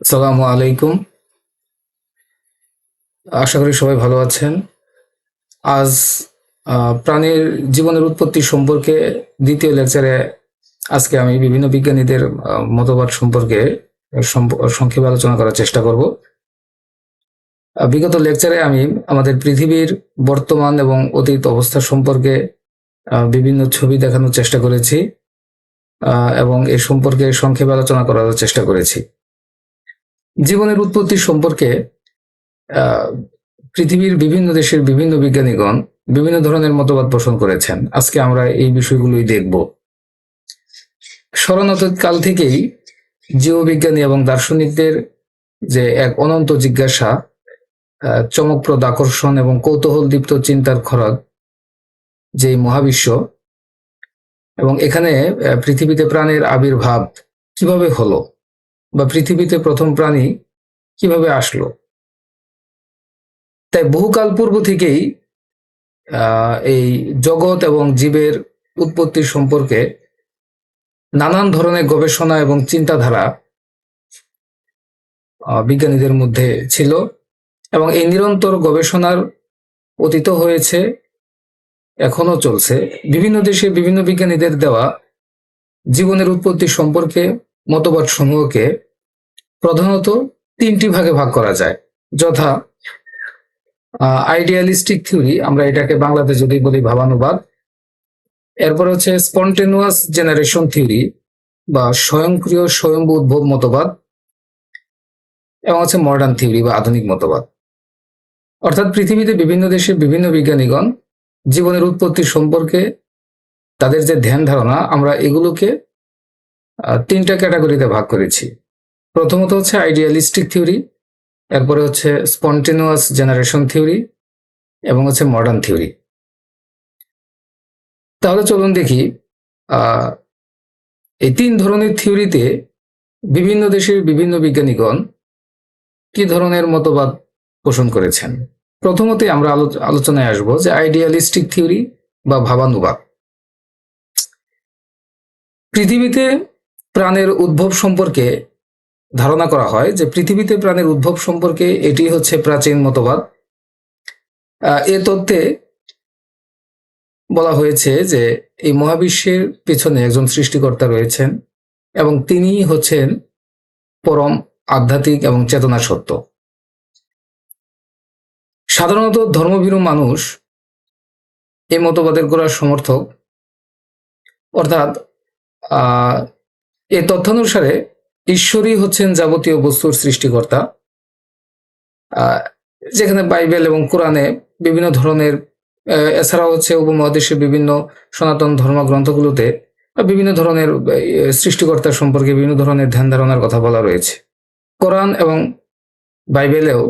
আসসালামু আলাইকুম। আশা করি সবাই ভালো আছেন। আজ প্রাণীর জীবনের উৎপত্তি সম্পর্কে দ্বিতীয় লেকচারে আজকে আমি বিভিন্ন বিজ্ঞানীদের মতবাদ সম্পর্কে সম্প- সংক্ষেপে আলোচনা করার চেষ্টা করব। বিগত লেকচারে আমি আমাদের পৃথিবীর বর্তমান এবং অতীত অবস্থা সম্পর্কে বিভিন্ন ছবি দেখানোর চেষ্টা করেছি এবং এ সম্পর্কে সংক্ষেপে আলোচনা করার চেষ্টা করেছি। জীবনের উৎপত্তি সম্পর্কে পৃথিবীর বিভিন্ন দেশের বিভিন্ন বিজ্ঞানীগণ বিভিন্ন ধরনের মতবাদ পোষণ করেছেন। আজকে আমরা এই বিষয়গুলোই দেখব। স্মরণাতীত কাল থেকেই জীববিজ্ঞানী এবং দার্শনিকদের যে এক অনন্ত জিজ্ঞাসা চমকপ্রদ আকর্ষণ এবং কৌতূহলদীপ্ত চিন্তার খরচ যে মহাবিশ্ব, এবং এখানে পৃথিবীতে প্রাণের আবির্ভাব কীভাবে হলো? বা পৃথিবীতে প্রথম প্রাণী কীভাবে আসলো? তাই বহুকাল পূর্ব থেকেই এই জগৎ এবং জীবের উৎপত্তি সম্পর্কে নানান ধরনের গবেষণা এবং চিন্তাধারা বিজ্ঞানীদের মধ্যে ছিল এবং এই নিরন্তর গবেষণার অতীত হয়েছে এখনও চলছে। বিভিন্ন দেশে বিভিন্ন বিজ্ঞানীদের দেওয়া জীবনের উৎপত্তি সম্পর্কে মতবাদ সমূহকে প্রধানত তিনটি ভাগে ভাগ করা যায়। যথা আইডিয়ালিস্টিক থিওরি আমরা এটাকে বাংলাতে যদি বলি ভাবানুবাদ। এরপর হচ্ছে স্পন্টেনুয়াস জেনারেশন থিওরি বা স্বয়ংক্রিয় স্বয়ম্ভু উদ্ভব মতবাদ এবং হচ্ছে মডার্ন থিওরি বা আধুনিক মতবাদ। অর্থাৎ পৃথিবীতে বিভিন্ন দেশে বিভিন্ন বিজ্ঞানীগণ জীবনের উৎপত্তি সম্পর্কে তাদের যে ধ্যান ধারণা, আমরা এগুলোকে তিনটা ক্যাটাগরিতে ভাগ করেছি। প্রথমত হচ্ছে আইডিয়ালিস্টিক থিওরি এরপরে হচ্ছে স্পন্টেনুয়াস জেনারেশন থিওরি এবং হচ্ছে মডার্ন থিওরি তাহলে চলুন দেখি এই তিন ধরনের থিওরিতে বিভিন্ন দেশের বিভিন্ন বিজ্ঞানীগণ কি ধরনের মতবাদ পোষণ করেছেন? প্রথমতে আমরা আলো- আলোচনায় আসব যে আইডিয়ালিস্টিক থিওরি বা ভাবানুবাদ। পৃথিবীতে প্রাণের উদ্ভব সম্পর্কে ধারণা করা হয় যে পৃথিবীতে প্রাণের উদ্ভব সম্পর্কে এটি হচ্ছে প্রাচীন মতবাদ। এ তত্ত্বে বলা হয়েছে যে এই মহাবিশ্বের পেছনে একজন সৃষ্টিকর্তা রয়েছেন এবং তিনি হচ্ছেন পরম আধ্যাত্মিক এবং চেতনা সত্য। সাধারণত ধর্মভীরু মানুষ এই মতবাদের গোড়ার সমর্থক। অর্থাৎ এ তথ্যানুসারে ঈশ্বরই হচ্ছেন যাবতীয় বস্তুর সৃষ্টিকর্তা যেখানে বাইবেল এবং কোরআনে বিভিন্ন ধরনের এছাড়াও হচ্ছে উপমহাদেশের বিভিন্ন সনাতন ধর্মগ্রন্থগুলোতে বিভিন্ন ধরনের সৃষ্টিকর্তা সম্পর্কে বিভিন্ন ধরনের ধ্যান ধারণার কথা বলা রয়েছে। কোরআন এবং বাইবেলেও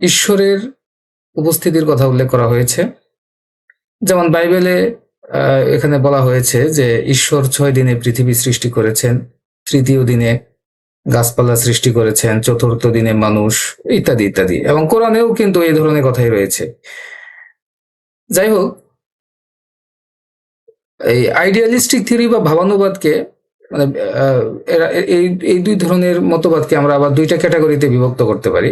ঈশ্বরের উপস্থিতির কথা উল্লেখ করা হয়েছে। যেমন বাইবেলে এখানে বলা হয়েছে যে ঈশ্বর ছয় দিনে পৃথিবী সৃষ্টি করেছেন, তৃতীয় দিনে গাছপালা সৃষ্টি করেছেন, চতুর্থ দিনে মানুষ, ইত্যাদি ইত্যাদি। এবং কোরআনেও কিন্তু এই ধরনের কথাই রয়েছে। যাই হোক, এই আইডিয়ালিস্টিক থিওরি বা ভাবানুবাদকে মানে এই এই দুই ধরনের মতবাদকে আমরা আবার দুইটা ক্যাটাগরিতে বিভক্ত করতে পারি।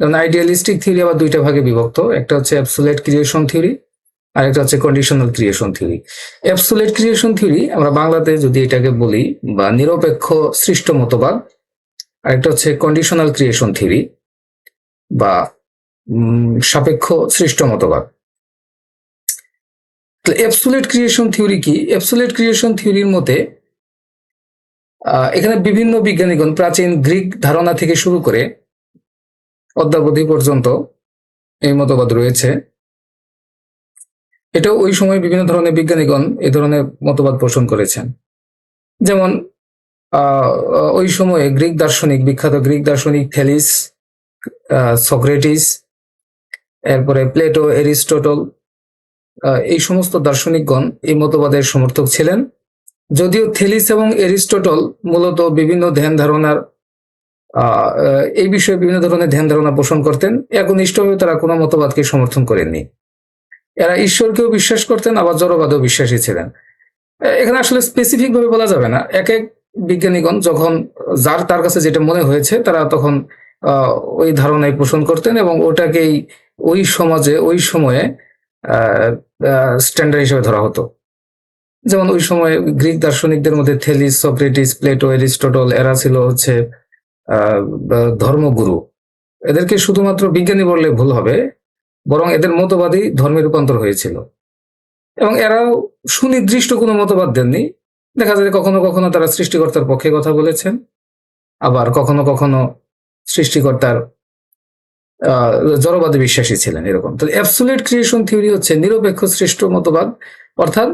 যেমন আইডিয়ালিস্টিক থিওরি আবার দুইটা ভাগে বিভক্ত। একটা হচ্ছে অ্যাবসুলেট ক্রিয়েশন থিওরি আর একটা হচ্ছে conditional creation theory absolute creation theory আমরা বাংলাতে যদি এটাকে বলি বা নিরপেক্ষ সৃষ্ট মতবাদ আর একটা হচ্ছে কন্ডিশনাল ক্রিয়েশন থিওরি বা সাপেক্ষ সৃষ্ট মতবাদ। অ্যাবসুলেট ক্রিয়েশন থিওরি কি? অ্যাবসুলেট ক্রিয়েশন থিওরির মতে এখানে বিভিন্ন বিজ্ঞানীগণ প্রাচীন গ্রিক ধারণা থেকে শুরু করে অদ্যাবধি পর্যন্ত এই মতবাদ রয়েছে। এটাও ওই সময় বিভিন্ন ধরনের বিজ্ঞানীগণ এ ধরনের মতবাদ পোষণ করেছেন। যেমন ওই সময়ে গ্রিক দার্শনিক, বিখ্যাত গ্রিক দার্শনিক থেলিস সক্রেটিস, এরপরে প্লেটো, এরিস্টটল এই সমস্ত দার্শনিকগণ এই মতবাদের সমর্থক ছিলেন। যদিও থেলিস এবং এরিস্টটল মূলত বিভিন্ন ধ্যান ধারণার এই বিষয়ে বিভিন্ন ধরনের ধ্যান ধারণা পোষণ করতেন, একনিষ্ঠভাবে তারা কোনো মতবাদকে সমর্থন করেননি। এরা ঈশ্বরকেও বিশ্বাস করতেন, আবার জড়বাদেও বিশ্বাসী ছিলেন। এখানে আসলে স্পেসিফিক ভাবে বলা যাবে না। এক এক বিজ্ঞানীগণ যখন যার তার কাছে যেটা মনে হয়েছে, তারা তখন ওই ধারণায় পোষণ করতেন এবং ওটাকেই ওই সমাজে, ওই সময়ে স্ট্যান্ডার্ড হিসেবে ধরা হতো। যেমন ওই সময় গ্রিক দার্শনিকদের মধ্যে থেলিস, সক্রেটিস, প্লেটো, এরিস্টটল, এরা ছিল হচ্ছে ধর্মগুরু। এদেরকে শুধুমাত্র বিজ্ঞানী বললে ভুল হবে। বরং এদের মতবাদই ধর্মে রূপান্তর হয়েছিল। এবং এরাও সুনির্দিষ্ট কোনো মতবাদ দেননি। দেখা যায় কখনো কখনো তারা সৃষ্টিকর্তার পক্ষে কথা বলেছেন। আবার কখনো কখনো সৃষ্টিকর্তার জড়বাদে বিশ্বাসী ছিলেন এরকম। তো অ্যাবসুলেট ক্রিয়েশন থিওরি হচ্ছে নিরপেক্ষ সৃষ্ট মতবাদ। অর্থাৎ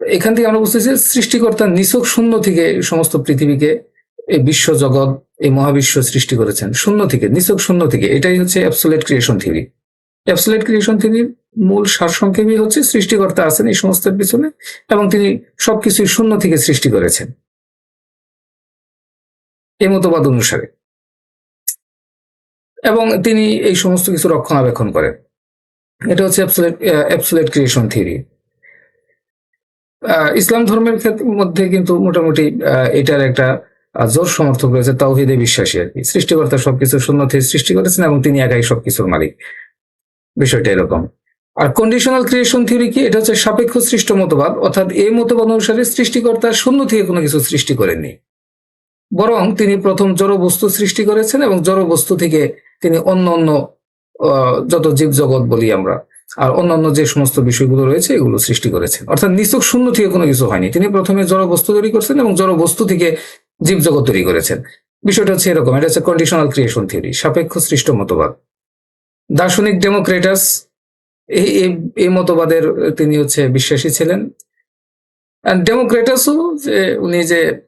এখান থেকে আমরা বুঝতেছি সৃষ্টিকর্তা নিছক শূন্য থেকে সমস্ত পৃথিবীকে এই বিশ্ব জগৎ এই মহাবিশ্ব সৃষ্টি করেছেন। শূন্য থেকে, নিছক শূন্য থেকে, এটাই হচ্ছে absolute creation theory absolute creation থিওরির মূল সারসংক্ষেপই হচ্ছে সৃষ্টিকর্তা আছেন এই সমস্তের পিছনে এবং তিনি সবকিছুই শূন্য থেকে সৃষ্টি করেছেন। এই মতবাদ অনুসারে। এবং তিনি এই সমস্ত কিছু রক্ষণাবেক্ষণ করেন। এটা হচ্ছে অ্যাবসুলেট ক্রিয়েশন থিওরি ইসলাম ধর্মের ক্ষেত্রে মধ্যে কিন্তু মোটামুটি এটার একটা জোর সমর্থক রয়েছে তাওহিদে বিশ্বাসী আর কি। সৃষ্টিকর্তা সবকিছু শূন্য থেকে সৃষ্টি করেছেন এবং তিনি একাই সবকিছুর মালিক। বিষয়টা এরকম। আর কন্ডিশনাল ক্রিয়েশন থিওরি কি? এটা হচ্ছে সাপেক্ষ সৃষ্ট মতবাদ, অর্থাৎ এই মতবাদ অনুসারে সৃষ্টিকর্তা শূন্য থেকে কোনো কিছু সৃষ্টি করেননি। বরং তিনি প্রথম জড় বস্তু সৃষ্টি করেছেন এবং জড় বস্তু থেকে তিনি অন্য অন্য যত জীব জগৎ বলি আমরা, আর অন্যান্য যে সমস্ত বিষয়গুলো রয়েছে এগুলো সৃষ্টি করেছেন। অর্থাৎ নিছক শূন্য থেকে কোনো কিছু হয়নি। তিনি প্রথমে জড় বস্তু তৈরি করছেন এবং জড় বস্তু থেকে জীব জগৎ তৈরি করেছেন। বিষয়টা হচ্ছে এরকম এটা হচ্ছে কন্ডিশনাল ক্রিয়েশন থিওরি সাপেক্ষ সৃষ্ট মতবাদ। দার্শনিক ডেমোক্রেটাস এই এই- মতবাদের তিনি হচ্ছে বিশ্বাসী ছিলেন। ডেমোক্রেটাসও যে উনি যে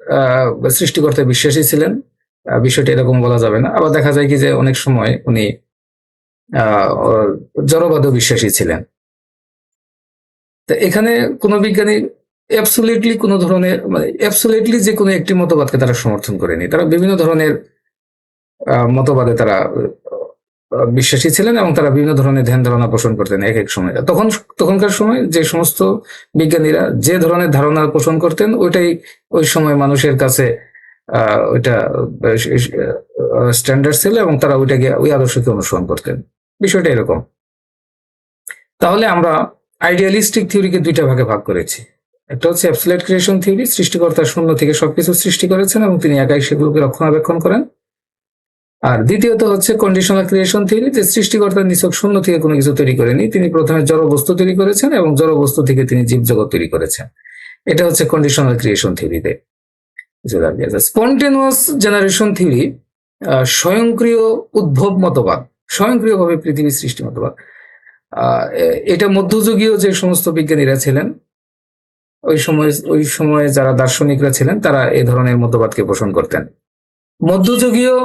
সৃষ্টিকর্তায় বিশ্বাসী ছিলেন বিষয়টা এরকম বলা যাবে না। আবার দেখা যায় কি যে অনেক সময় উনি আহ, ও- বিশ্বাসী ছিলেন। তো এখানে কোনো বিজ্ঞানী অ্যাবসুলেটলি কোনো ধরনের মানে অ্যাবসুলেটলি যে কোনো একটি মতবাদকে তারা সমর্থন করেনি। তারা বিভিন্ন ধরনের মতবাদে তারা বিশ্বাসী ছিলেন এবং তারা বিভিন্ন ধরনের ধ্যান ধারণা পোষণ করতেন এক এক সময়। তখন, তখনকার সময় যে সমস্ত বিজ্ঞানীরা যে ধরনের ধারণা পোষণ করতেন, ওইটাই ওই সময় মানুষের কাছে ওইটা স্ট্যান্ডার্ড ছিল এবং তারা ওইটাকে ওই আদর্শকে অনুসরণ করতেন। বিষয়টা এরকম। তাহলে আমরা আইডিয়ালিস্টিক থিওরিকে দুইটা ভাগে ভাগ করেছি। একটা হচ্ছে অ্যাবসুলেট ক্রিয়েশন থিওরি সৃষ্টিকর্তা শূন্য থেকে সবকিছু সৃষ্টি করেছেন এবং তিনি একাই সেগুলোকে রক্ষণাবেক্ষণ করেন। আর দ্বিতীয়ত হচ্ছে কন্ডিশনাল ক্রিয়েশন থিওরি যে সৃষ্টিকর্তা নিছক শূন্য থেকে কোনো কিছু তৈরি করেনি, তিনি প্রথমে জড় বস্তু তৈরি করেছেন এবং জড় বস্তু থেকে তিনি জীবজগৎ তৈরি করেছেন। এটা হচ্ছে কন্ডিশনাল ক্রিয়েশন থিওরিতে স্পন্টেনিয়াস জেনারেশন থিওরি স্বয়ংক্রিয় উদ্ভব মতবাদ, স্বয়ংক্রিয়ভাবে পৃথিবীর সৃষ্টি মতবাদ। এটা মধ্যযুগীয় যে সমস্ত বিজ্ঞানীরা ছিলেন ওই সময়, ওই সময়ে যারা দার্শনিকরা ছিলেন, তারা এই ধরনের মতবাদকে পোষণ করতেন। মধ্যযুগীয়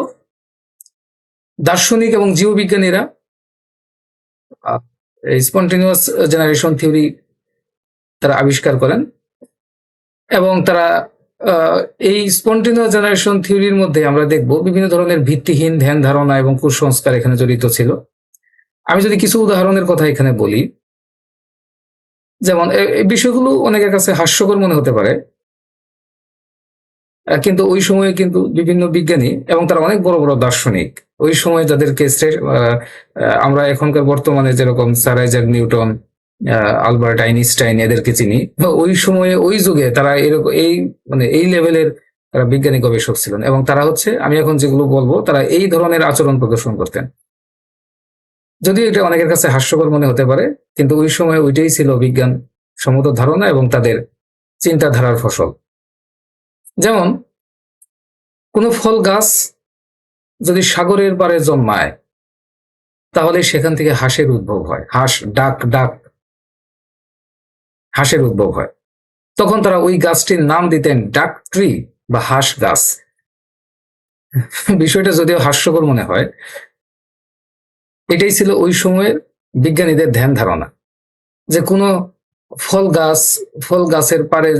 দার্শনিক এবং জীববিজ্ঞানীরা স্পন্টেনিয়াস জেনারেশন থিওরি তারা আবিষ্কার করেন এবং তারা এই স্পন্টেনিয়াস জেনারেশন থিওরির মধ্যে আমরা দেখব বিভিন্ন ধরনের ভিত্তিহীন ধ্যান ধারণা এবং কুসংস্কার এখানে জড়িত ছিল। আমি যদি কিছু উদাহরণের কথা এখানে বলি যেমন এই বিষয়গুলো অনেকের কাছে হাস্যকর মনে হতে পারে। কিন্তু ওই সময়ে কিন্তু বিভিন্ন বিজ্ঞানী এবং তারা অনেক বড় বড় দার্শনিক, ওই সময় যাদেরকে আমরা এখনকার বর্তমানে যেরকম sir Isaac Newton Albert Einstein এদেরকে চিনি, ওই সময়ে ওই যুগে তারা এরকম এই মানে এই লেভেলের তারা বিজ্ঞানী গবেষক ছিলেন এবং তারা হচ্ছে, আমি এখন যেগুলো বলব, তারা এই ধরনের আচরণ প্রদর্শন করতেন। যদিও এটা অনেকের কাছে হাস্যকর মনে হতে পারে, কিন্তু ওই সময় ওইটাই ছিল বিজ্ঞান সম্মত ধারণা এবং তাদের চিন্তাধারার ফসল। যেমন, কোনো ফল গাছ যদি সাগরের পারে জন্মায়, তাহলে সেখান থেকে হাঁসের উদ্ভব হয়। হাঁস, ডাক ডাক, হাঁসের উদ্ভব হয়। তখন তারা ওই গাছটির নাম দিতেন ডাক ট্রি বা হাঁস গাছ। বিষয়টা যদিও হাস্যকর মনে হয় এটাই ছিল ওই সময়ের বিজ্ঞানীদের ধ্যান ধারণা যে কোনো ফল গাছ, ফল গাছের পারে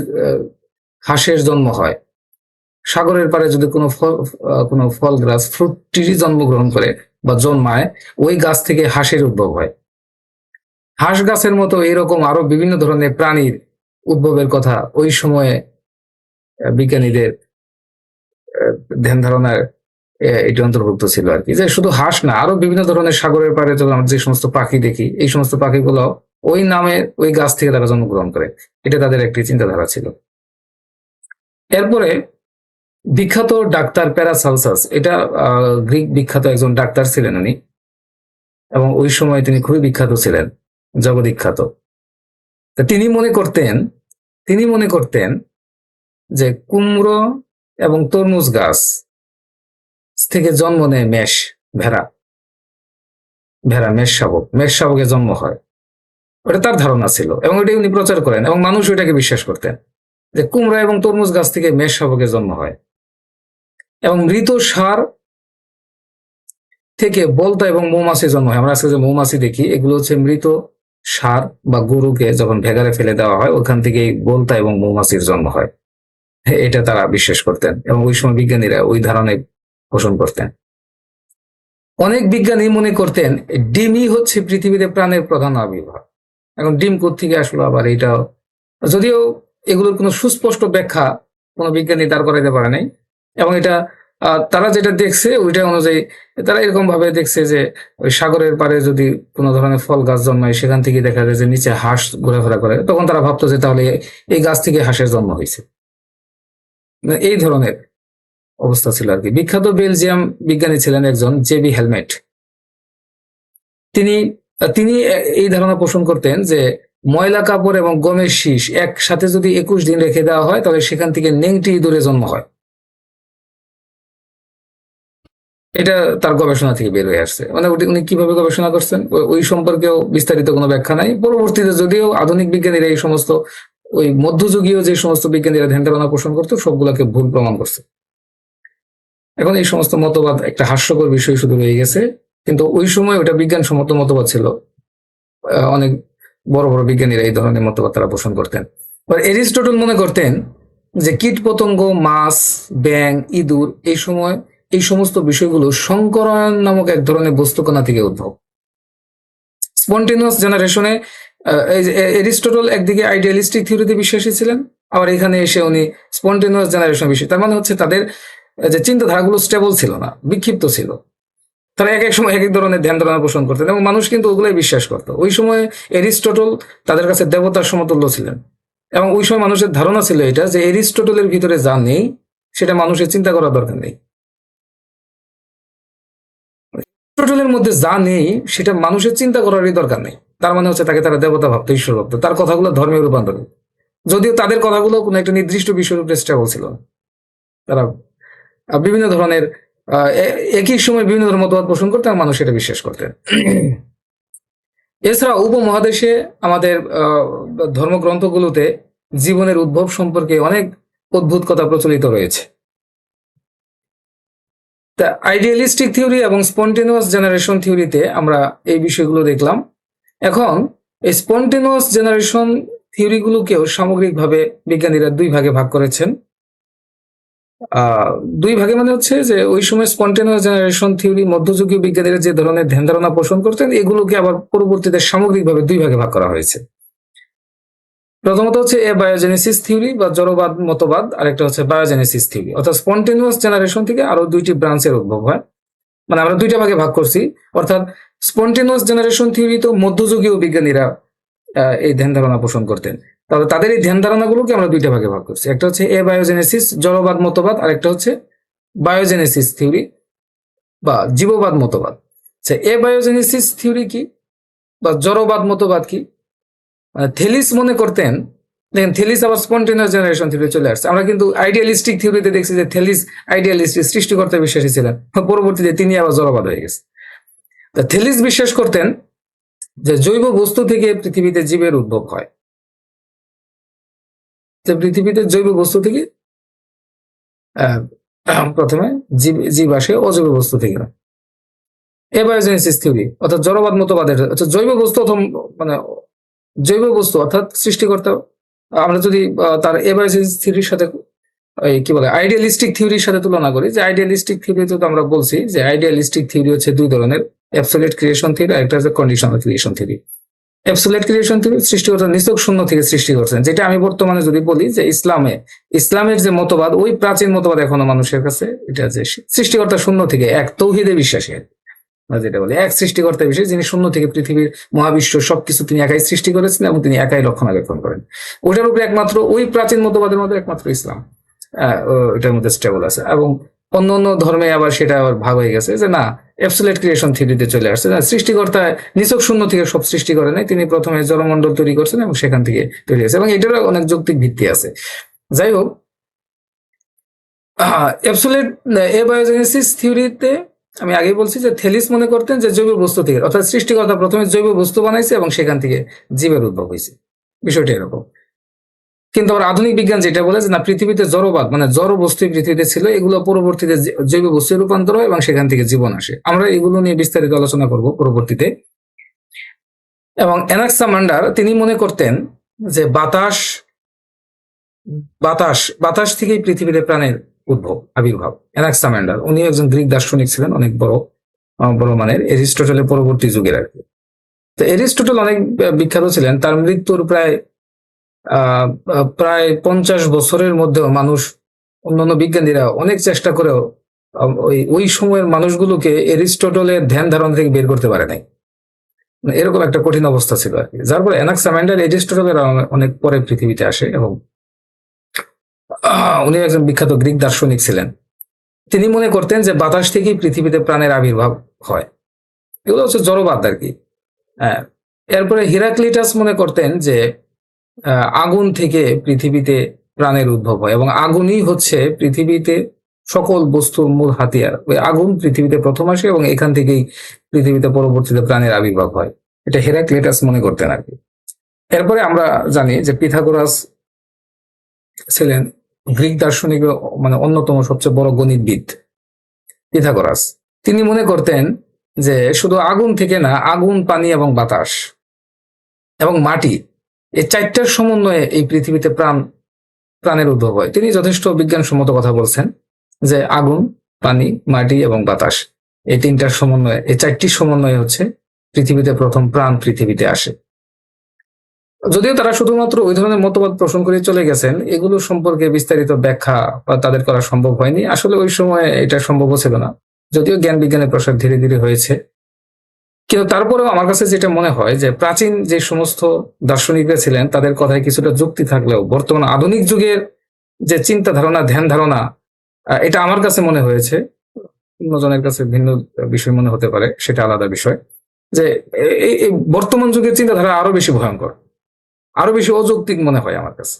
হাঁসের জন্ম হয়। সাগরের পারে যদি কোনো ফল কোনো ফল গাছ ফ্রুট ট্রি জন্মগ্রহণ করে বা জন্মায়, ওই গাছ থেকে হাঁসের উদ্ভব হয়। হাঁস গাছের মতো এরকম আরও বিভিন্ন ধরনের প্রাণীর উদ্ভবের কথা ওই সময়ে বিজ্ঞানীদের ধ্যান ধারণার এটি অন্তর্ভুক্ত ছিল আর কি। যে শুধু হাঁস না, আরও বিভিন্ন ধরনের সাগরের পাড়ে যখন আমরা যে সমস্ত পাখি দেখি, এই সমস্ত পাখিগুলো ওই নামে ওই গাছ থেকে তারা জন্মগ্রহণ করে। এটা তাদের একটি চিন্তাধারা ছিল। এরপরে বিখ্যাত ডাক্তার প্যারাসালসাস, এটা গ্রিক বিখ্যাত একজন ডাক্তার ছিলেন উনি। এবং ওই সময় তিনি খুবই বিখ্যাত ছিলেন জগবিখ্যাত তিনি মনে করতেন, তিনি মনে করতেন যে কুমড়ো এবং তরমুজ গাছ থেকে জন্ম নেয় মেষ ভেড়া। ভেড়া মেষ শাবক। মেষ শাবকের জন্ম হয়। ওটা তার ধারণা ছিল এবং ওটা উনি প্রচার করেন এবং মানুষ ওইটাকে বিশ্বাস করতেন যে কুমড়া এবং তরমুজ গাছ থেকে মেষ শাবকের জন্ম হয়। এবং মৃত সার থেকে বলতা এবং মৌমাছি জন্ম হয়। আমরা আজকে যে মৌমাছি দেখি এগুলো হচ্ছে মৃত সার বা গরুকে যখন ভেগারে ফেলে দেওয়া হয় ওখান থেকে বলতা এবং মৌমাছির জন্ম হ্যাঁ, এটা তারা বিশ্বাস করতেন এবং ওই সময় বিজ্ঞানীরা ওই ধারণায় পোষণ করতেন। অনেক বিজ্ঞানী মনে করতেন, ডিমই হচ্ছে পৃথিবীতে প্রাণের প্রধান আবির্ভাব। এখন ডিম কোথেকে আসলো আবার এটাও যদিও এগুলোর কোনো সুস্পষ্ট ব্যাখ্যা কোনো বিজ্ঞানী দাঁড় করাইতে পারে নাই। এবং এটা তারা যেটা দেখছে, ওইটা অনুযায়ী তারা এরকম ভাবে দেখছে যে, ওই সাগরের পারে যদি কোনো ধরনের ফল গাছ জন্মায়, সেখান থেকে দেখা যায় যে নিচে হাঁস ঘোরাফেরা করে। তখন তারা ভাবতো যে তাহলে এই গাছ থেকে হাঁসের জন্ম হয়েছে। মানে এই ধরনের অবস্থা ছিল আর কি বিখ্যাত বেলজিয়াম বিজ্ঞানী ছিলেন একজন জেবি হেলমেট। তিনি তিনি এই ধারণা পোষণ করতেন যে ময়লা কাপড় এবং গমের শীষ একসাথে যদি একুশ দিন রেখে দেওয়া হয়, তাহলে সেখান থেকে নেংটি ইঁদুরে জন্ম হয়। এটা তার গবেষণা থেকে বের হয়ে আসছে। মানে উনি কীভাবে গবেষণা করছেন? ওই সম্পর্কেও বিস্তারিত কোনো ব্যাখ্যা নাই। পরবর্তীতে যদিও আধুনিক বিজ্ঞানীরা এই সমস্ত, ওই মধ্যযুগীয় যে সমস্ত বিজ্ঞানীরা ধ্যান ধারণা পোষণ করতো, সবগুলোকে ভুল প্রমাণ করছে। এখন এই সমস্ত মতবাদ একটা হাস্যকর বিষয় শুধু রয়ে গেছে। কিন্তু ওই সময় ওটা বিজ্ঞান বিজ্ঞানসম্মত মতবাদ ছিল। অনেক বড় বড় বিজ্ঞানীরা এই ধরনের মতবাদ তারা পোষণ করতেন। এরিস্টটল মনে করতেন যে কীট পতঙ্গ মাছ ব্যাং ইঁদুর এই সময় এই সমস্ত বিষয়গুলো সংকরায়ন নামক এক ধরনের বস্তুকণা থেকে উদ্ভব। স্পন্টেনিয়াস জেনারেশনে এরিস্টটল একদিকে আইডিয়ালিস্টিক থিওরিতে বিশ্বাসী ছিলেন, আবার এখানে এসে উনি স্পন্টেনিয়াস জেনারেশন বিষয় তার মানে হচ্ছে তাদের যে চিন্তাধারাগুলো স্টেবল ছিল না, বিক্ষিপ্ত ছিল। তারা এক এক সময় এক এক ধরনের ধ্যান ধারণা পোষণ করতেন এবং মানুষ কিন্তু ওগুলাই বিশ্বাস করতো। ওই সময় এরিস্টটল তাদের কাছে দেবতার সমতুল্য ছিলেন এবং ওই সময় মানুষের ধারণা ছিল এটা যে এরিস্টটলের ভিতরে যা নেই, সেটা মানুষের চিন্তা করার দরকার নেই। এরিস্টটলের মধ্যে যা নেই, সেটা মানুষের চিন্তা করারই দরকার নেই। তার মানে হচ্ছে তাকে তারা দেবতা ভাবতো ঈশ্বর ভাবতো তার কথাগুলো ধর্মীয় রূপান্তরিত যদিও তাদের কথাগুলো কোনো একটা নির্দিষ্ট বিষয়ের উপরে স্টেবল ছিল তারা বিভিন্ন ধরনের একই সময় বিভিন্ন ধরনের মতবাদ পোষণ করতেন আর মানুষ এটা বিশ্বাস করতেন। এছাড়া উপমহাদেশে আমাদের ধর্মগ্রন্থগুলোতে জীবনের উদ্ভব সম্পর্কে অনেক অদ্ভুত কথা প্রচলিত রয়েছে। তা আইডিয়ালিস্টিক থিওরি এবং স্পন্টেনিয়াস জেনারেশন থিওরিতে আমরা এই বিষয়গুলো দেখলাম। এখন এই স্পন্টেনিয়াস জেনারেশন থিওরিগুলোকেও সামগ্রিকভাবে বিজ্ঞানীরা দুই ভাগে ভাগ করেছেন। দুই ভাগে মানে হচ্ছে যে ওই সময় স্পন্টেনিয়াস জেনারেশন থিওরি মধ্যযুগীয় বিজ্ঞানীরা যে ধরনের ধ্যান ধারণা পোষণ করতেন, এগুলোকে আবার পরবর্তীতে সামগ্রিকভাবে দুই ভাগে ভাগ করা হয়েছে। প্রথমত হচ্ছে এ বায়োজেনেসিস থিওরি বা জড়বাদ, মতবাদ, আরেকটা হচ্ছে বায়োজেনেসিস থিওরি অর্থাৎ স্পন্টেনিয়াস জেনারেশন থেকে আরও দুইটি ব্রাঞ্চের উদ্ভব হয়। মানে আমরা দুইটা ভাগে ভাগ করছি। অর্থাৎ স্পন্টেনিয়াস জেনারেশন থিওরি তো মধ্যযুগীয় বিজ্ঞানীরা এই ধ্যান ধারণা পোষণ করতেন। তাহলে তাদের এই ধ্যান ধারণাগুলোকে আমরা দুইটা ভাগে ভাগ করছি। একটা হচ্ছে এ বায়োজেনেসিস জড়বাদ, মতবাদ, আর একটা হচ্ছে বায়োজেনেসিস থিওরি বা জীববাদ, মতবাদ। আচ্ছা এ বায়োজেনেসিস থিওরি কি বা জড়বাদ, মতবাদ কি? মানে থেলিস মনে করতেন, দেখেন থেলিস আবার স্পন্টেনিয়াস জেনারেশন থিওরি চলে আসছে। আমরা কিন্তু আইডিয়ালিস্টিক থিওরিতে দেখছি যে থেলিস আইডিয়ালিস্ট সৃষ্টিকর্তা বিশ্বাসী ছিলেন। পরবর্তীতে তিনি আবার জড়বাদ হয়ে গেছে। তা থেলিস বিশ্বাস করতেন যে জৈব বস্তু থেকে পৃথিবীতে জীবের উদ্ভব হয়। যে পৃথিবীতে জৈব বস্তু থেকে প্রথমে জীব জীব আসে অজৈব বস্তু থেকে। এবায়োজেনেসিস থিওরি অর্থাৎ জড়বাদ মতবাদের অর্থাৎ জৈব বস্তু মানে জৈব বস্তু অর্থাৎ সৃষ্টিকর্তা, আমরা যদি তার এবায়োজেনেসিস থিওরির সাথে কি বলে আইডিয়ালিস্টিক থিওরির সাথে তুলনা করি, যে আইডিয়ালিস্টিক থিওরিতে তো আমরা বলছি যে আইডিয়ালিস্টিক থিওরি হচ্ছে দুই ধরনের অ্যাবসোলিউট ক্রিয়েশন থিওরি আর একটা হচ্ছে conditional creation theory absolute creation theory সৃষ্টিকর্তা নিছক শূন্য থেকে সৃষ্টি করছেন। যেটা আমি বর্তমানে যদি বলি যে ইসলামে, ইসলামের যে মতবাদ, ওই প্রাচীন মতবাদ এখনও মানুষের কাছে, এটা যে সৃষ্টিকর্তা শূন্য থেকে এক, তৌহিদে বিশ্বাসী। যেটা বলি, এক সৃষ্টিকর্তা বিষয় যিনি শূন্য থেকে পৃথিবীর মহাবিশ্ব সবকিছু তিনি একাই সৃষ্টি করেছেন এবং তিনি একাই রক্ষণাবেক্ষণ করেন। ওটার উপরে একমাত্র, ওই প্রাচীন মতবাদের মধ্যে একমাত্র ইসলাম। এটার মধ্যে স্টেবল আছে। এবং অন্য অন্য ধর্মে আবার সেটা আবার ভাগ হয়ে গেছে যে না অ্যাবসোলেট ক্রিয়েশন থিওরিতে চলে আসছে। না, সৃষ্টিকর্তা নিছক শূন্য থেকে সব সৃষ্টি করে নাই, তিনি প্রথমে জলমণ্ডল তৈরি করছেন এবং সেখান থেকে তৈরি হয়েছে এবং এটারও অনেক যৌক্তিক ভিত্তি আছে। যাই হোক অ্যাবসোলেট এ বায়োজেনেসিস থিওরিতে আমি আগেই বলছি যে থেলিস মনে করতেন যে জৈব বস্তু থেকে, অর্থাৎ সৃষ্টিকর্তা প্রথমে জৈব বস্তু বানাইছে এবং সেখান থেকে জীবের উদ্ভব হয়েছে। বিষয়টা এরকম। কিন্তু আবার আধুনিক বিজ্ঞান যেটা বলে যে না, পৃথিবীতে জড়বাদ মানে জড় বস্তু পৃথিবীতে ছিল, এগুলো পরবর্তীতে জৈব বস্তু রূপান্তর এবং সেখান থেকে জীবন আসে। আমরা এগুলো নিয়ে বিস্তারিত আলোচনা করব পরবর্তীতে। এবং অ্যানাক্সামান্ডার তিনি মনে করতেন যে বাতাস বাতাস বাতাস থেকেই পৃথিবীতে প্রাণের উদ্ভব, আবির্ভাব। অ্যানাক্সামান্ডার উনি একজন গ্রিক দার্শনিক ছিলেন, অনেক বড় বড় মানের, এরিস্টটলের পরবর্তী যুগের আর কি। তো এরিস্টটল অনেক বিখ্যাত ছিলেন, তার মৃত্যুর প্রায় প্রায় পঞ্চাশ বছরের মধ্যেও মানুষ, অন্যান্য বিজ্ঞানীরা অনেক চেষ্টা করেও ওই ওই সময়ের মানুষগুলোকে এরিস্টটলের ধ্যান ধারণা থেকে বের করতে পারে নাই। মানে এরকম একটা কঠিন অবস্থা ছিল আর কি। যার পরে অ্যানাক্সামান্ডার এরিস্টটলের অনেক- পরে পৃথিবীতে আসে এবং উনি একজন বিখ্যাত গ্রিক দার্শনিক ছিলেন। তিনি মনে করতেন যে বাতাস থেকেই পৃথিবীতে প্রাণের আবির্ভাব হয়। এগুলো হচ্ছে জড়বাদ আর কি। হ্যাঁ এরপরে হিরাক্লিটাস মনে করতেন যে আগুন থেকে পৃথিবীতে প্রাণের উদ্ভব হয় এবং আগুনই হচ্ছে পৃথিবীতে সকল বস্তুর মূল হাতিয়ার। ওই আগুন পৃথিবীতে প্রথম আসে এবং এখান থেকেই পৃথিবীতে পরবর্তীতে প্রাণের আবির্ভাব হয়। এটা হেরাক্লিটাস মনে করতেন আর কি। এরপরে আমরা জানি যে পিথাগোরাস ছিলেন গ্রিক দার্শনিক মানে অন্যতম সবচেয়ে বড় গণিতবিদ পিথাগোরাস। তিনি মনে করতেন যে শুধু আগুন থেকে না, আগুন, পানি এবং বাতাস এবং মাটি এই চারটার সমন্বয়ে এই পৃথিবীতে প্রাণ, প্রাণের উদ্ভব হয়। তিনি যথেষ্ট বিজ্ঞানসম্মত কথা বলছেন যে আগুন, পানি, মাটি এবং বাতাস এই তিনটার সমন্বয়ে, এই চারটির সমন্বয়ে হচ্ছে পৃথিবীতে প্রথম প্রাণ পৃথিবীতে আসে। যদিও তারা শুধুমাত্র ওই ধরনের মতবাদ পোষণ করে চলে গেছেন, এগুলো সম্পর্কে বিস্তারিত ব্যাখ্যা বা তাদের করা সম্ভব হয়নি। আসলে ওই সময় এটা সম্ভব ছিল না। যদিও জ্ঞান বিজ্ঞানের প্রসার ধীরে ধীরে হয়েছে কিন্তু তারপরেও আমার কাছে যেটা মনে হয় যে প্রাচীন যে সমস্ত দার্শনিকরা ছিলেন, তাদের কথায় কিছুটা যুক্তি থাকলেও বর্তমান আধুনিক যুগের যে চিন্তা ধারণা ধ্যান ধারণা এটা আমার কাছে মনে হয়েছে। অন্যজনের কাছে ভিন্ন বিষয় মনে হতে পারে, সেটা আলাদা বিষয়। যে এই বর্তমান যুগের চিন্তাধারা আরও বেশি ভয়ঙ্কর, আরও বেশি অযৌক্তিক মনে হয় আমার কাছে।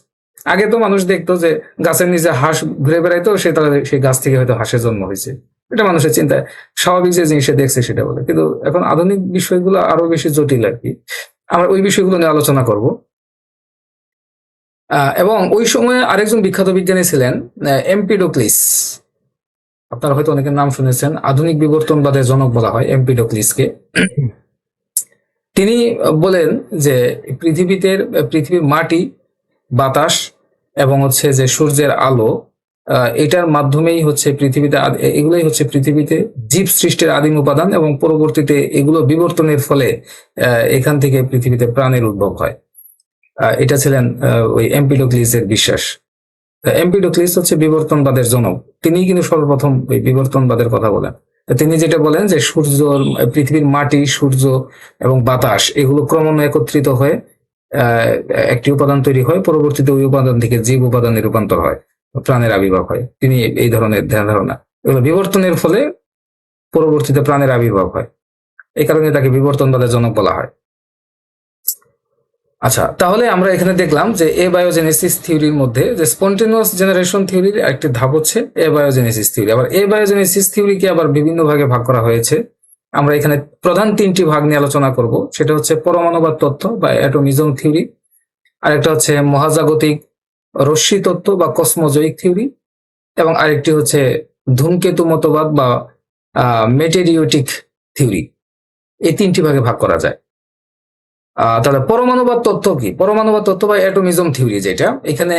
আগে তো মানুষ দেখতো যে গাছের নিচে হাঁস ঘুরে বেড়াইতো, সে তাহলে সেই গাছ থেকে হয়তো হাঁসের জন্ম হয়েছে। এটা মানুষের চিন্তায় স্বাভাবিক যে জিনিসে দেখছে সেটা বলে। কিন্তু এখন আধুনিক বিষয়গুলো আরও বেশি জটিল আর কি। আমরা ওই বিষয়গুলো নিয়ে আলোচনা করব। এবং ওই সময়ে আরেকজন বিখ্যাত বিজ্ঞানী ছিলেন এমপিডোক্লিস আপনারা হয়তো অনেকের নাম শুনেছেন, আধুনিক বিবর্তনবাদের জনক বলা হয় এমপিডোক্লিসকে তিনি বলেন যে পৃথিবীতে, পৃথিবীর মাটি, বাতাস এবং হচ্ছে যে সূর্যের আলো এটার মাধ্যমেই হচ্ছে পৃথিবীতে এগুলোই হচ্ছে পৃথিবীতে জীব সৃষ্টির আদিম উপাদান এবং পরবর্তীতে এগুলো বিবর্তনের ফলে এখান থেকে পৃথিবীতে প্রাণের উদ্ভব হয়। এটা ছিলেন ওই এমপিডোক্লিসের বিশ্বাস। এমপিডোক্লিস হচ্ছে বিবর্তনবাদের জনক। তিনি কিন্তু সর্বপ্রথম ওই বিবর্তনবাদের কথা বলেন। তিনি যেটা বলেন যে সূর্য, পৃথিবীর মাটি, সূর্য এবং বাতাস, এগুলো ক্রমান্বয়ে একত্রিত হয়ে একটি উপাদান তৈরি হয়। পরবর্তীতে ওই উপাদান থেকে জীব উপাদানে রূপান্তর হয়। প্রাণের আবির্ভাব হয়। তিনি এই ধরনের ধ্যান ধারণা। বিবর্তনের ফলে পরবর্তীতে প্রাণের আবির্ভাব হয়। এই কারণে তাকে বিবর্তনবাদের জনক বলা হয়। আচ্ছা তাহলে আমরা এখানে দেখলাম যে এ বায়োজেনেসিস থিওরির মধ্যে যে স্পন্টেনিয়াস জেনারেশন থিওরির একটি ধাপ হচ্ছে এ বায়োজেনেসিস থিওরি। আবার এ বায়োজেনেসিস থিওরিকে আবার বিভিন্ন ভাগে ভাগ করা হয়েছে। আমরা এখানে প্রধান তিনটি ভাগ নিয়ে আলোচনা করব। সেটা হচ্ছে পরমাণুবাদ তত্ত্ব বা অ্যাটোমিজম থিওরি। আরেকটা হচ্ছে মহাজাগতিক রশ্মি তত্ত্ব বা কসমোজয়িক থিওরি এবং আরেকটি হচ্ছে ধূমকেতু মতবাদ বা মেটেরিওটিক থিওরি। এই তিনটি ভাগে ভাগ করা যায়। তাহলে পরমাণুবাদ তত্ত্ব কি? পরমাণুবাদ তত্ত্ব বা অ্যাটোমিজম থিওরি যেটা, এখানে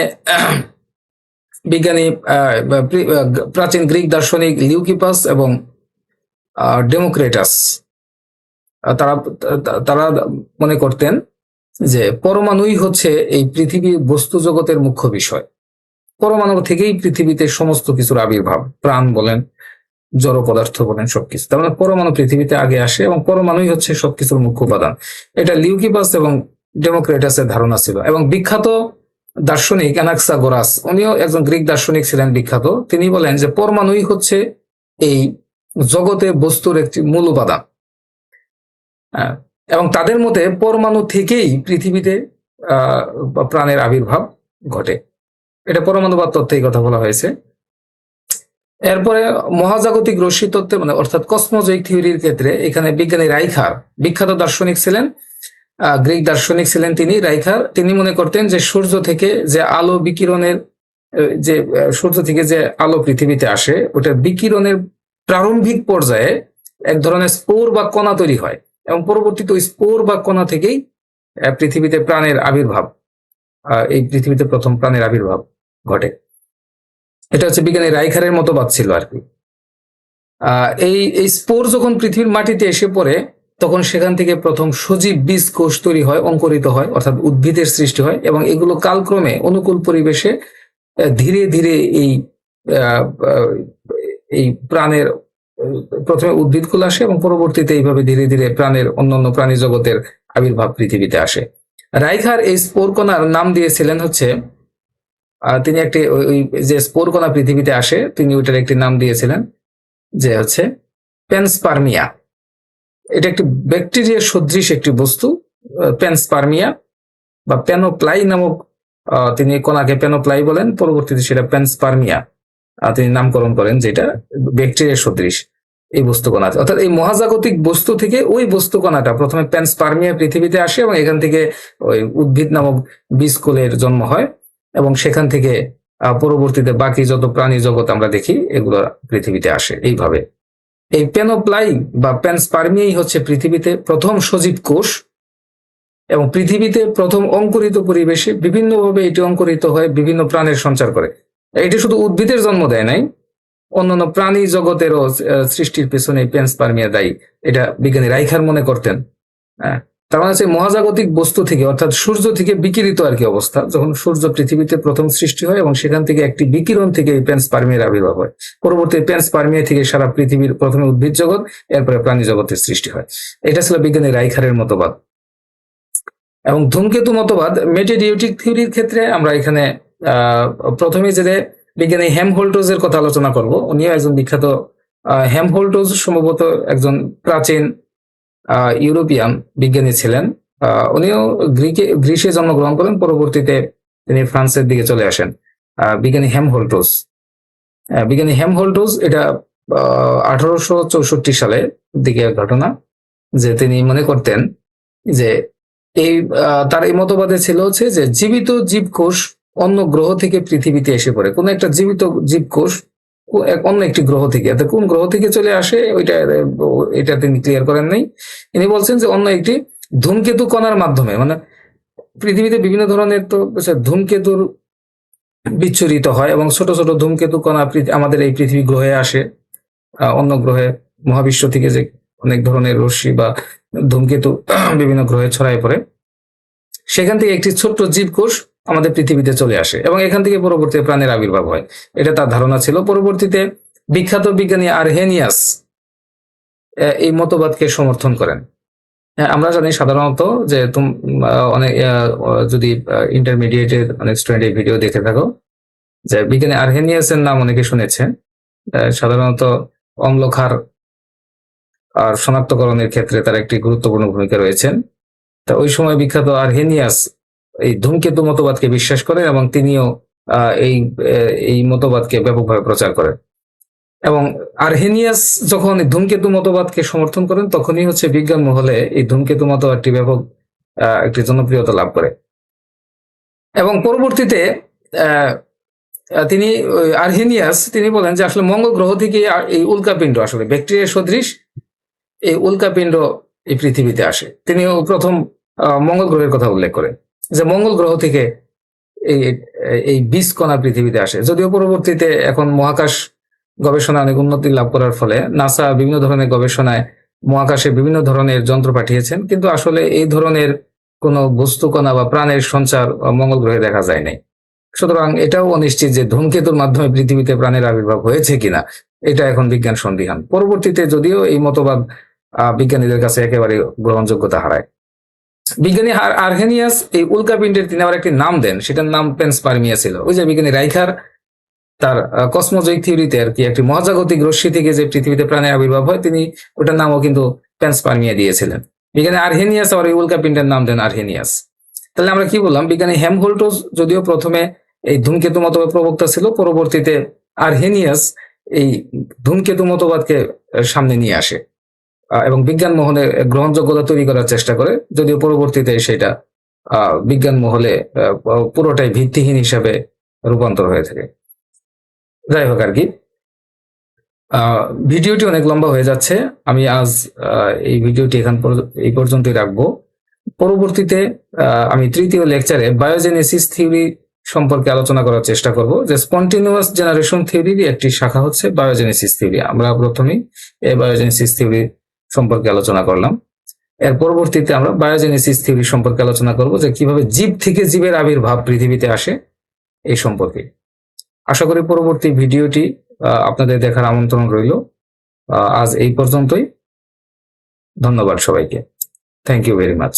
বিজ্ঞানী প্রাচীন গ্রিক দার্শনিক লিউকিপাস এবং ডেমোক্রেটাস তারা তারা মনে করতেন যে পরমাণুই হচ্ছে এই পৃথিবীর বস্তু জগতের মুখ্য বিষয়। পরমাণু থেকেই পৃথিবীতে সমস্ত কিছুর আবির্ভাব। প্রাণ বলেন জড় পদার্থ বলেন সবকিছু। তার মানে পরমাণু পৃথিবীতে আগে আসে এবং পরমাণুই হচ্ছে সবকিছুর মুখ্য উপাদান। এটা লিউকিপাস এবং ডেমোক্রেটাসের ধারণা ছিল এবং বিখ্যাত দার্শনিক অ্যানাক্সাগোরাস উনিও একজন গ্রিক দার্শনিক ছিলেন বিখ্যাত। তিনি বলেন যে পরমাণুই হচ্ছে এই জগতে বস্তুর একটি মূল উপাদান। আহ, এবং তাদের মতে পরমাণু থেকেই পৃথিবীতে প্রাণের আবির্ভাব ঘটে। এটা পরমাণুবাদ তত্ত্বে কথা বলা হয়েছে। এরপরে মহাজাগতিক রশ্মি তত্ত্বে মানে অর্থাৎ কসমোজয়িক থিওরির ক্ষেত্রে এখানে বিজ্ঞানী রাইখার, বিখ্যাত দার্শনিক ছিলেন গ্রিক দার্শনিক ছিলেন তিনি। রাইখার, তিনি মনে করতেন যে সূর্য থেকে যে আলো বিকিরণের যে সূর্য থেকে যে আলো পৃথিবীতে আসে ওটা বিকিরণের প্রারম্ভিক পর্যায়ে এক ধরনের স্পোর বা কণা তৈরি হয়। এবং পরবর্তীতে স্পোর বা কণা থেকেই পৃথিবীতে প্রাণের আবির্ভাব এই পৃথিবীতে প্রথম প্রাণের আবির্ভাব ঘটে। এটা হচ্ছে বিজ্ঞানী রাইখারের মতবাদ ছিল আর কি। এই এই স্পোর যখন পৃথিবীর মাটিতে এসে পড়ে, তখন সেখান থেকে প্রথম সজীব বীজ কোষ তৈরি হয়, অঙ্কুরিত হয়, অর্থাৎ উদ্ভিদের সৃষ্টি হয় এবং এগুলো কালক্রমে অনুকূল পরিবেশে ধীরে ধীরে এই এই প্রাণের প্রথমে উদ্ভিদগুলো আসে এবং পরবর্তীতে এইভাবে ধীরে ধীরে প্রাণের অন্যান্য প্রাণী জগতের আবির্ভাব পৃথিবীতে আসে। রাইখার এই স্পোর কণার নাম দিয়েছিলেন হচ্ছে তিনি একটি ওই যে স্পোর কণা পৃথিবীতে আসে, তিনি ওইটার একটি নাম দিয়েছিলেন যে হচ্ছে পেনস্পার্মিয়া। এটা একটি ব্যাকটেরিয়া সদৃশ একটি বস্তু পেনস্পার্মিয়া বা পেনোপ্লাই নামক তিনি এই কণাকে পেনোপ্লাই বলেন, পরবর্তীতে সেটা পেনস্পার্মিয়া। তিনি নামকরণ করেন যেটা ব্যাকটেরিয়া সদৃশ এই বস্তু কণা অর্থাৎ এই মহাজাগতিক বস্তু থেকে ওই বস্তু কণাটা প্রথমে প্যান্সপার্মিয়া পৃথিবীতে আসে এবং এখান থেকে ওই উদ্ভিদ নামক বীজকুলের জন্ম হয় এবং সেখান থেকে পরবর্তীতে বাকি যত প্রাণী জগৎ আমরা দেখি, এগুলো পৃথিবীতে আসে এইভাবে। এই পেনোপ্লাই বা প্যানস্পার্মিয়াই হচ্ছে পৃথিবীতে প্রথম সজীব কোষ এবং পৃথিবীতে প্রথম অঙ্কুরিত পরিবেশে বিভিন্নভাবে এটি অঙ্কুরিত হয়ে বিভিন্ন প্রাণের সঞ্চার করে। এটি শুধু উদ্ভিদের জন্ম দেয় নাই, অন্যান্য প্রাণী জগতেরও সৃষ্টির পেছনে পেনস্পার্মিয়া দায়ী। এটা বিজ্ঞানী রাইখার মনে করতেন। হ্যাঁ তার মানে হচ্ছে মহাজাগতিক বস্তু থেকে, অর্থাৎ সূর্য থেকে বিকিরিত আর কি অবস্থা, যখন সূর্য পৃথিবীতে প্রথম সৃষ্টি হয় এবং সেখান থেকে একটি বিকিরণ থেকে এই প্যান্সপার্মিয়ার আবির্ভাব হয়। পরবর্তী প্যান্সপার্মিয়া থেকে সারা পৃথিবীর প্রথমে উদ্ভিদ জগৎ, এরপরে প্রাণী জগতের সৃষ্টি হয়। এটা ছিল বিজ্ঞানী রাইখারের মতবাদ। এবং ধূমকেতু মতবাদ মেটেডিউটিক থিওরির ক্ষেত্রে আমরা এখানে প্রথমে যে বিজ্ঞানী হেমহোল্টোজের কথা আলোচনা করব উনিও একজন বিখ্যাত আহ, হেমহোল্টোজ সম্ভবত একজন প্রাচীন ইউরোপিয়ান বিজ্ঞানী ছিলেন। উনিও গ্রিকে গ্রিসে জন্মগ্রহণ করেন পরবর্তীতে তিনি ফ্রান্সের দিকে চলে আসেন বিজ্ঞানী হেমহোল্টোস আহ, বিজ্ঞানী হেমহোল্টোস এটা আঠারোশো চৌষট্টি সালে দিকে ঘটনা যে তিনি মনে করতেন যে এই তার এই মতবাদে ছিল হচ্ছে যে জীবিত জীবকোষ অন্য গ্রহ থেকে পৃথিবীতে এসে পড়ে। কোন একটা জীবিত জীবকোষ অন্য একটি গ্রহ থেকে। এতে কোন গ্রহ থেকে চলে আসে, ওইটা এটা তিনি ক্লিয়ার করেন নাই। ইনি বলছেন যে অন্য একটি ধূমকেতু কণার মাধ্যমে মানে পৃথিবীতে বিভিন্ন ধরনের তো ধূমকেতুর বিচ্ছুরিত হয় এবং ছোট ছোট ধূমকেতু কণা আমাদের এই পৃথিবী গ্রহে আসে। অন্য গ্রহে, মহাবিশ্ব থেকে যে অনেক ধরনের রশ্মি বা ধূমকেতু বিভিন্ন গ্রহে ছড়ায় পড়ে। সেখান থেকে একটি ছোট্ট জীবকোষ আমাদের পৃথিবীতে চলে আসে এবং এখান থেকে পরবর্তী প্রাণের আবির্ভাব হয়। এটা তার ধারণা ছিল। পরবর্তীতে বিখ্যাত বিজ্ঞানী আরহেনিয়াস এই মতবাদকে সমর্থন করেন। হ্যাঁ, আমরা জানি সাধারণত যে তুম অনেক যদি ইন্টারমিডিয়েটের অনেক স্টুডেন্ট এই ভিডিও দেখে থাকো যে বিজ্ঞানী আরহেনিয়াসের নাম অনেকে শুনেছেন। সাধারণত অম্লক্ষার আর শনাক্তকরণের ক্ষেত্রে তার একটি গুরুত্বপূর্ণ ভূমিকা রয়েছেন। তা ওই সময় বিখ্যাত আরহেনিয়াস এই ধূমকেতু মতবাদকে বিশ্বাস করেন এবং তিনিও এই এই মতবাদকে ব্যাপকভাবে প্রচার করেন। এবং আরহেনিয়াস যখন ধূমকেতু মতবাদকে সমর্থন করেন, তখনই হচ্ছে বিজ্ঞান মহলে এই ধূমকেতু মতবাদটি ব্যাপক একটি জনপ্রিয়তা লাভ করে। এবং পরবর্তীতে তিনি আরহেনিয়াস, তিনি বলেন যে আসলে মঙ্গল গ্রহ থেকে এই উল্কাপিণ্ড আসলে ব্যাকটেরিয়া সদৃশ, এই উল্কাপিণ্ড এই পৃথিবীতে আসে। তিনিও প্রথম মঙ্গল গ্রহের কথা উল্লেখ করেন। যে মঙ্গল গ্রহ থেকে এই এই বীজ কণা পৃথিবীতে আসে। যদিও পরবর্তীতে এখন মহাকাশ গবেষণা অনেক উন্নতি লাভ করার ফলে নাসা বিভিন্ন ধরনের গবেষণায় মহাকাশে বিভিন্ন ধরনের যন্ত্র পাঠিয়েছেন, কিন্তু আসলে এই ধরনের কোনো বস্তুকণা বা প্রাণের সঞ্চার মঙ্গল গ্রহে দেখা যায় নাই। সুতরাং এটাও অনিশ্চিত যে ধূমকেতুর মাধ্যমে পৃথিবীতে প্রাণের আবির্ভাব হয়েছে কিনা, এটা এখন বিজ্ঞান সন্দিহান। পরবর্তীতে যদিও এই মতবাদ বিজ্ঞানীদের কাছে একেবারে গ্রহণযোগ্যতা হারায়। বিজ্ঞানী আর- আর্হেনিয়াস এই উল্কাপিণ্ডের তিনি আবার একটি নাম দেন, সেটার নাম পেন্সপার্মিয়া ছিল। ওই যে বিজ্ঞানী রাইখার, তার কসমোজয়িক থিওরিতে আর কি একটি মহাজাগতিক রশ্মি থেকে যে পৃথিবীতে প্রাণের আবির্ভাব হয়, তিনি ওটার নামও কিন্তু পেন্সপার্মিয়া দিয়েছিলেন। বিজ্ঞানী আর্হেনিয়াস আবার এই উল্কাপিণ্ডের নাম দেন আর্হেনিয়াস। তাহলে আমরা কি বললাম, বিজ্ঞানী হেমহোল্টোস যদিও প্রথমে এই ধূমকেতু মতবাদ প্রবক্তা ছিল, পরবর্তীতে আর্হেনিয়াস এই ধূমকেতু মতবাদকে সামনে নিয়ে আসে। এবং বিজ্ঞান মহলে গ্রহণযোগ্যতা তৈরি করার চেষ্টা করে, যদিও পরবর্তীতে সেটা বিজ্ঞান মহলে পুরোটাই ভিত্তিহীন হিসাবে রূপান্তর হয়ে থাকে। যাই হোক আর কি। ভিডিওটি অনেক লম্বা হয়ে যাচ্ছে। আমি আজ এই ভিডিওটি এখান এই পর্যন্তই রাখব। পরবর্তীতে আমি তৃতীয় লেকচারে বায়োজেনেসিস থিওরি সম্পর্কে আলোচনা করার চেষ্টা করব, যে স্পন্টিনিউয়াস জেনারেশন থিওরির একটি শাখা হচ্ছে বায়োজেনেসিস থিওরি। আমরা প্রথমেই এই বায়োজেনেসিস থিওরি সম্পর্কে আলোচনা করলাম। এর পরবর্তীতে আমরা বায়োজেনেসিস থিওরি সম্পর্কে আলোচনা করব যে কীভাবে জীব থেকে জীবের আবির্ভাব পৃথিবীতে আসে এই সম্পর্কে। আশা করি পরবর্তী ভিডিওটি আপনাদের দেখার আমন্ত্রণ রইল। আজ এই পর্যন্তই। ধন্যবাদ সবাইকে। Thank you very much